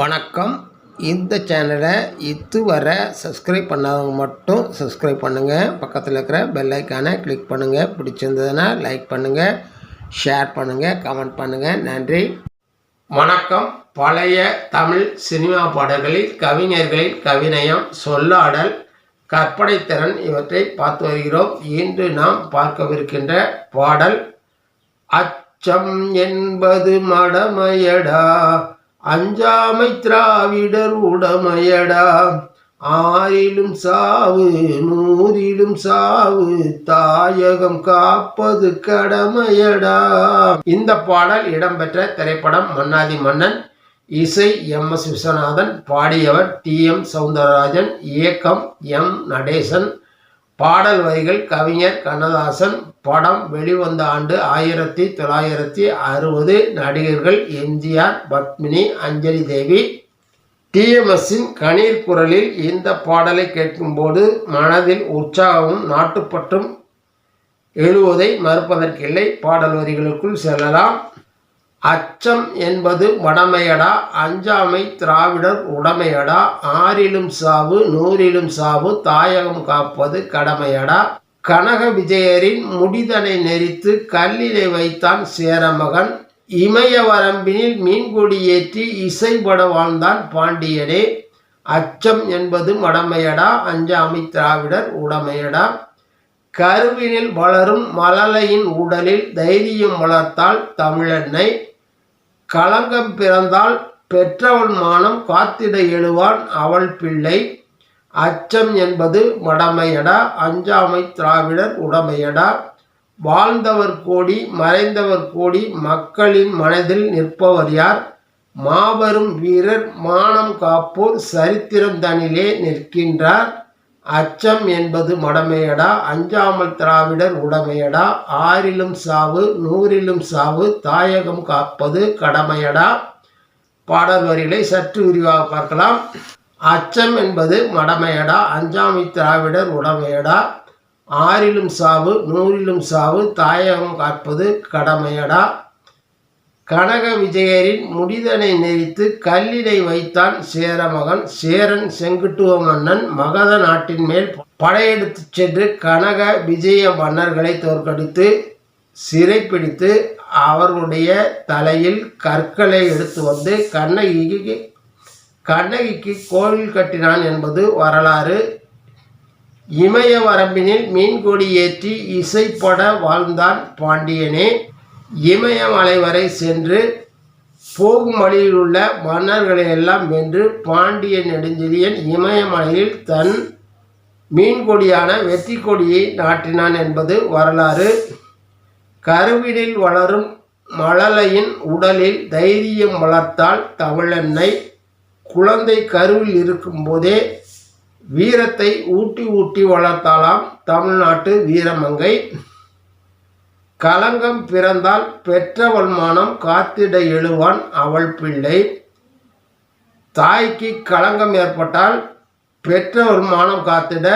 வணக்கம். இந்த சேனலை இதுவரை சப்ஸ்கிரைப் பண்ணாதவங்க மட்டும் சப்ஸ்கிரைப் பண்ணுங்கள் பக்கத்தில் இருக்கிற பெல் ஐக்கானை கிளிக் பண்ணுங்கள் பிடிச்சிருந்ததுன்னா லைக் பண்ணுங்கள் ஷேர் பண்ணுங்கள் கமெண்ட் பண்ணுங்கள் நன்றி. வணக்கம். பழைய தமிழ் சினிமா பாடல்களில் கவிஞர்களின் கவிநயம் சொல்லாடல் கற்பனைத்திறன் இவற்றை பார்த்து வருகிறோம். இன்று நாம் பார்க்கவிருக்கின்ற பாடல் அச்சம் என்பது மடமையடா. அஞ்சாமை திராவிடர் உடமையடா. ஆறிலும் சாவு நூறிலும் சாவு தாயகம் காப்பது கடமையடா. இந்த பாடல் இடம்பெற்ற திரைப்படம் மன்னாதி மன்னன் இசை எம். எஸ். விஸ்வநாதன் பாடியவர் டி. எம். சவுந்தரராஜன் இயக்கம் எம். நடேசன் பாடல் வரிகள் கவிஞர் கண்ணதாசன் படம் வெளிவந்த ஆண்டு ஆயிரத்தி தொள்ளாயிரத்தி அறுபது நடிகர்கள் எம்ஜிஆர் பத்மினி அஞ்சலி தேவி டிஎம்எஸ்ஸின் கணீர் குரலில் இந்த பாடலை கேட்கும்போது மனதில் உற்சாகமும் நாட்டுப்பற்றும் எழுவதை மறுப்பதற்கில்லை. பாடல் வரிகளுக்குள் செல்லலாம். அச்சம் என்பது வடமையடா அஞ்சாமை திராவிடர் உடமையடா ஆறிலும் சாவு நூறிலும் சாவு தாயகம் காப்பது கடமையடா. கனக விஜயரின் முடிதனை நெறித்து கல்லினை வைத்தான் சேரமகன். இமய வரம்பினில் மீன்கொடி ஏற்றி இசைப்பட வாழ்ந்தான் பாண்டியனே. அச்சம் என்பது மடமையடா அஞ்சாமை திராவிடர் உடமையடா. கருவினில் வளரும் மலலையின் உடலில் தைரியம் வளர்த்தால் தமிழன்னை. களங்கம் பிறந்தால் பெற்றவள் மானம் காத்திட எழுவான் அவள் பிள்ளை. அச்சம் என்பது மடமையடா அஞ்சாமை திராவிடர் உடமையடா. வாழ்ந்தவர் கோடி மறைந்தவர் கோடி மக்களின் மனதில் நிற்பவர் யார்? மாபெரும் வீரர் மானம் காப்போர் சரித்திரம் தனிலே நிற்கின்றார். அச்சம் என்பது மடமையடா அஞ்சாமல் திராவிடர் உடமையடா. ஆறிலும் சாவு நூறிலும் சாவு தாயகம் காப்பது கடமையடா. பாடல் வரிகளை சற்று விரிவாக பார்க்கலாம். அச்சம் என்பது மடமையடா அஞ்சாமி திராவிடர் உடமையடா. ஆறிலும் சாவு நூறிலும் சாவு தாயகம் காப்பது கடமையடா. கனக விஜயரின் முடிதனை நெறித்து கல்லினை வைத்தான் சேரமகன் சேரன் செங்குட்டுவ மன்னன் மகத நாட்டின் மேல் படையெடுத்துச் சென்று கனக விஜய மன்னர்களை தோற்கடித்து சிறைப்பிடித்து அவர்களுடைய தலையில் கற்களை எடுத்து வந்து கண்ணகிக்கு கண்ணகிக்கு கோவில் கட்டினான் என்பது வரலாறு. இமய வரம்பினில் மீன்கொடி ஏற்றி இசைப்பட வாழ்ந்தான் பாண்டியனே. இமயமலை வரை சென்று போகும் வழியில் உள்ள மன்னர்களை எல்லாம் வென்று பாண்டிய நெடுஞ்செழியன் இமயமலையில் தன் மீன்கொடியான வெற்றி கொடியை நாட்டினான் என்பது வரலாறு. கருவினில் வளரும் மழலையின் உடலில் தைரியம் வளர்த்தால் தமிழெண்ணெய் குழந்தை கருவில் இருக்கும்போதே வீரத்தை ஊட்டி ஊட்டி வளர்த்தாலாம் தமிழ்நாட்டு வீரமங்கை. கலங்கம் பிறந்தால் பெற்றவள் மானம் காத்திட எழுவான் அவள் பிள்ளை. தாய்க்கு களங்கம் ஏற்பட்டால் பெற்றவள் மானம் காத்திட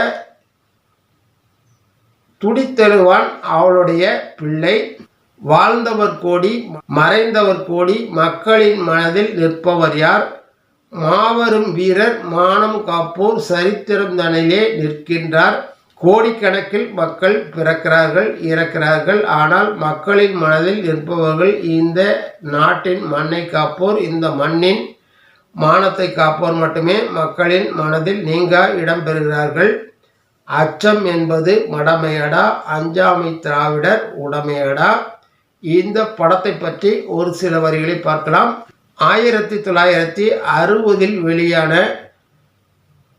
துடித்தெழுவான் அவளுடைய பிள்ளை. வாழ்ந்தவர் கோடி மறைந்தவர் கோடி மக்களின் மனதில் நிற்பவர் யார்? மாபெரும் வீரர் மானம் காப்போர் சரித்திரம் தனிலே நிற்கின்றார். கோடிக்கணக்கில் மக்கள் பிறக்கிறார்கள் இறக்கிறார்கள். ஆனால் மக்களின் மனதில் நிற்பவர்கள் இந்த நாட்டின் மண்ணை காப்போர் இந்த மண்ணின் மானத்தை காப்போர் மட்டுமே மக்களின் மனதில் நீங்கா இடம் பெறுகிறார்கள். அச்சம் என்பது மடமையடா அஞ்சாமை திராவிடர் உடமையடா. இந்த படத்தை பற்றி ஒரு சில வரிகளை பார்க்கலாம். ஆயிரத்தி தொள்ளாயிரத்தி அறுபதில் வெளியான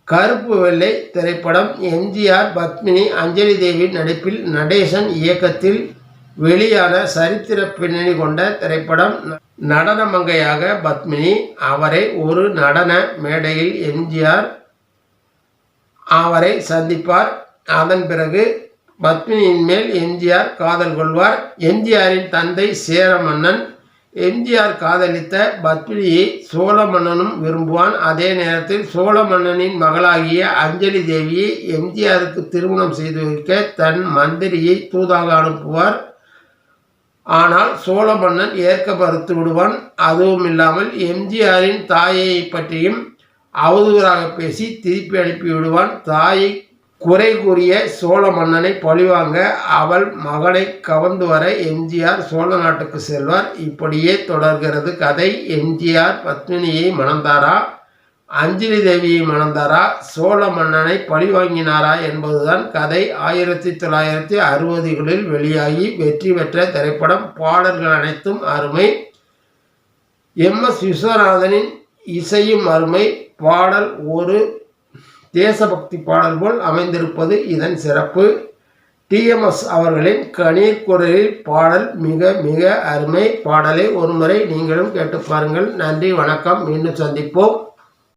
கருப்பு வெள்ளை திரைப்படம் எம்ஜிஆர் பத்மினி அஞ்சலி தேவி நடிப்பில் நடேசன் இயக்கத்தில் வெளியான சரித்திர பின்னணி கொண்ட திரைப்படம் நடன மங்கையாக பத்மினி அவரை ஒரு நடன மேடையில் எம்ஜிஆர் அவரை சந்திப்பார். அதன் பிறகு பத்மினியின் மேல் எம்ஜிஆர் காதல் கொள்வார். எம்ஜிஆரின் தந்தை சேர மன்னன் எம்ஜிஆர் காதலித்த பத்மினியை சோழ மன்னனும் விரும்புவான். அதே நேரத்தில் சோழ மன்னனின் மகளாகிய அஞ்சலி தேவியை எம்ஜிஆருக்கு திருமணம் செய்து வைக்க தன் மந்திரியை தூதாக அனுப்புவார் ஆனால் சோழ மன்னன் ஏற்க மறுத்து விடுவான். அதுவும் இல்லாமல் எம்ஜிஆரின் தாயை பற்றியும் அவதூறாக பேசி திருப்பி அனுப்பி விடுவான். தாயை குறை கூறிய சோழ மன்னனை பழிவாங்க. அவள் மகனை கவர்ந்து வர எம்ஜிஆர் சோழ நாட்டுக்கு செல்வார். இப்படியே தொடர்கிறது கதை. எம்ஜிஆர் பத்மினியை மணந்தாரா? அஞ்சலி தேவியை மணந்தாரா? சோழ மன்னனை பழிவாங்கினாரா என்பதுதான் கதை. ஆயிரத்தி தொள்ளாயிரத்தி அறுபதுகளில் வெளியாகி வெற்றி பெற்ற திரைப்படம். பாடல்கள் அனைத்தும் அருமை. எம் எஸ் விஸ்வநாதனின் இசையும் அருமை. பாடல் ஒரு தேசபக்தி பாடல் போல் அமைந்திருப்பது இதன் சிறப்பு. டிஎம்எஸ் அவர்களின் கணீர் குரலில் பாடல் மிக மிக அருமை. பாடலை ஒருமுறை நீங்களும் கேட்டு பாருங்கள். நன்றி வணக்கம். மீண்டும் சந்திப்போம்.